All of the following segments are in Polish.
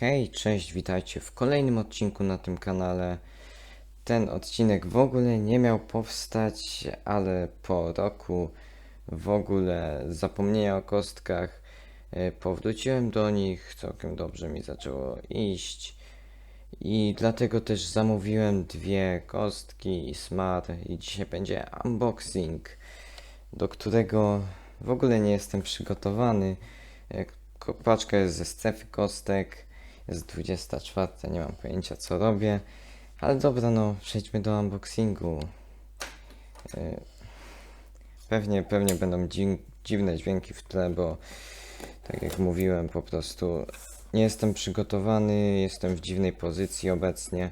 Hej, cześć, witajcie w kolejnym odcinku na tym kanale. Ten odcinek w ogóle nie miał powstać, ale po roku w ogóle zapomnienia o kostkach e, powróciłem do nich, całkiem dobrze mi zaczęło iść. I dlatego też zamówiłem dwie kostki i smar i dzisiaj będzie unboxing, do którego w ogóle nie jestem przygotowany. E, Paczka jest ze strefy kostek, jest 24, nie mam pojęcia co robię, ale dobra no, przejdźmy do unboxingu. E, Pewnie, pewnie będą dzi- dziwne dźwięki w tle, bo tak jak mówiłem, po prostu nie jestem przygotowany, jestem w dziwnej pozycji obecnie,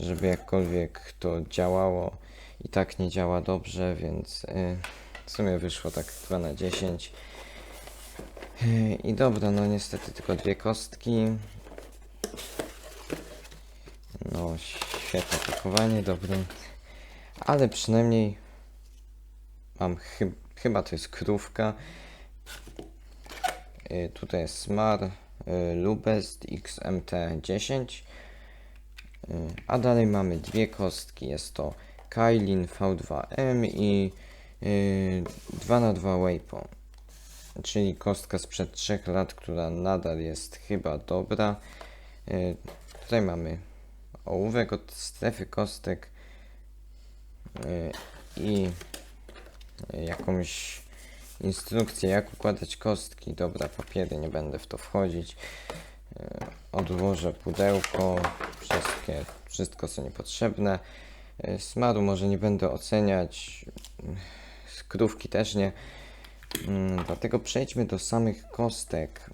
żeby jakkolwiek to działało. I tak nie działa dobrze, więc y, w sumie wyszło tak 2 na 10. Y, I dobra, no niestety tylko dwie kostki. No, świetne pakowanie, dobre. Ale przynajmniej mam chy- chyba to jest krówka. Y, Tutaj jest Smar y, Lubest XMT10. Y, A dalej mamy dwie kostki. Jest to Kailin V2M i y, 2 na 2 Waypo. Czyli kostka sprzed 3 lat, która nadal jest chyba dobra. Y, Tutaj mamy ołówek od strefy kostek y, i jakąś instrukcję, jak układać kostki. Dobra, papiery, nie będę w to wchodzić. E, Odłożę pudełko, wszystkie, wszystko co niepotrzebne. E, Smaru może nie będę oceniać, skrówki też nie. Mm, Dlatego przejdźmy do samych kostek.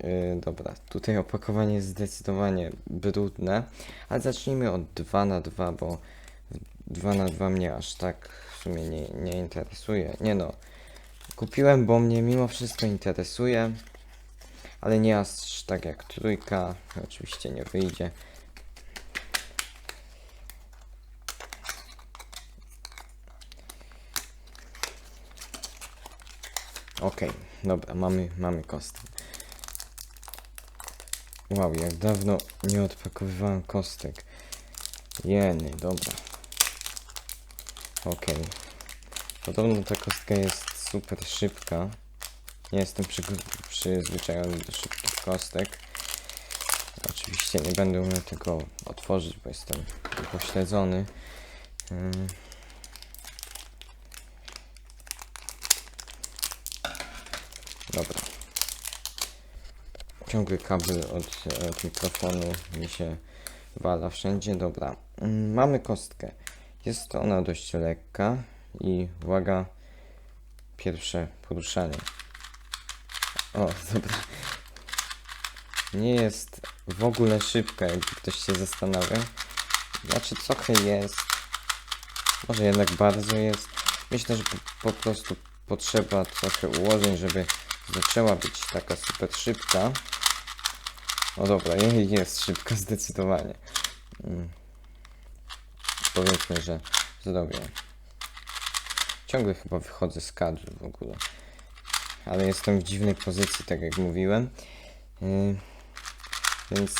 E, Dobra, tutaj opakowanie jest zdecydowanie brudne, ale zacznijmy od 2 na 2 bo 2 na 2 mnie aż tak w sumie nie, nie interesuje. Nie no, kupiłem, bo mnie mimo wszystko interesuje, ale nie aż tak jak trójka. Oczywiście nie wyjdzie. Okej, dobra, mamy, mamy kostkę. Wow, jak dawno nie odpakowywałem kostek. Jeny, dobra. Okej. Podobno ta kostka jest super szybka. Nie jestem przygo- przyzwyczajony do szybkich kostek. Oczywiście nie będę umiał tego otworzyć, bo jestem upośledzony. Ym. Dobra. Ciągły kabel od, od mikrofonu mi się wala wszędzie. Dobra. Ym, Mamy kostkę. Jest ona dość lekka i uwaga, pierwsze poruszanie. O, dobra. Nie jest w ogóle szybka, jakby ktoś się zastanawiał. Znaczy trochę jest. Może jednak bardzo jest. Myślę, że po, po prostu potrzeba trochę ułożeń, żeby zaczęła być taka super szybka. O dobra, je- jest szybka zdecydowanie. Mm. Powiedzmy, że zrobię. Ciągle chyba wychodzę z kadru w ogóle. Ale jestem w dziwnej pozycji, tak jak mówiłem. Yy, więc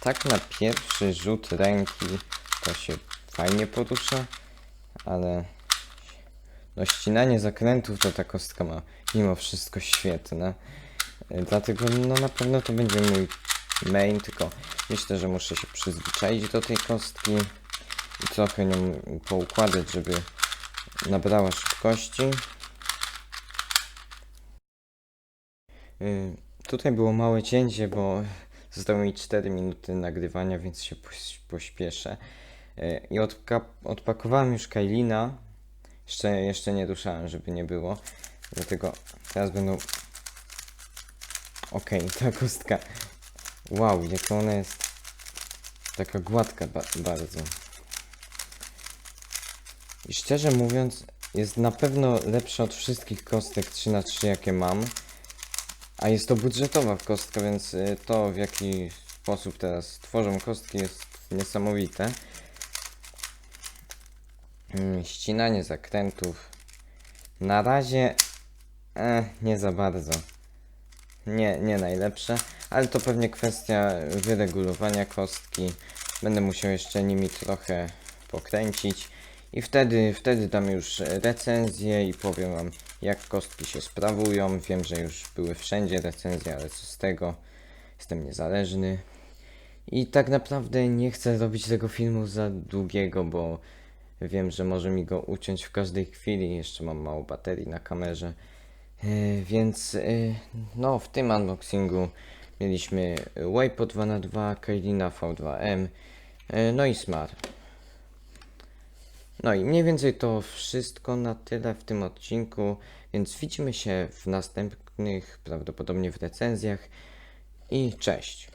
tak na pierwszy rzut ręki to się fajnie porusza, ale no ścinanie zakrętów to ta kostka ma mimo wszystko świetne. Yy, Dlatego no na pewno to będzie mój main, tylko myślę, że muszę się przyzwyczaić do tej kostki i trochę nią poukładać, żeby nabrała szybkości. Y, Tutaj było małe cięcie, bo zostało mi 4 minuty nagrywania, więc się poś- pośpieszę. Y, I odpakowałem już Kailina. Jeszcze, jeszcze nie ruszałem, żeby nie było. Dlatego teraz będą. Okej, ta kostka. Wow, jaka ona jest taka gładka ba- bardzo. I szczerze mówiąc, jest na pewno lepsza od wszystkich kostek 3 na 3 jakie mam. A jest to budżetowa kostka, więc y, to w jaki sposób teraz tworzą kostki jest niesamowite. Mm, Ścinanie zakrętów. Na razie e, nie za bardzo. Nie, nie najlepsze, ale to pewnie kwestia wyregulowania kostki. Będę musiał jeszcze nimi trochę pokręcić i wtedy, wtedy dam już recenzję i powiem wam jak kostki się sprawują. Wiem, że już były wszędzie recenzje, ale co z tego? Jestem niezależny. I tak naprawdę nie chcę robić tego filmu za długiego, bo wiem, że może mi go uciąć w każdej chwili. Jeszcze mam mało baterii na kamerze. E, więc e, no, w tym unboxingu mieliśmy Waypo 2x2, Kailina V2M, e, no i Smar. No i mniej więcej to wszystko na tyle w tym odcinku, więc widzimy się w następnych, prawdopodobnie w recenzjach i cześć.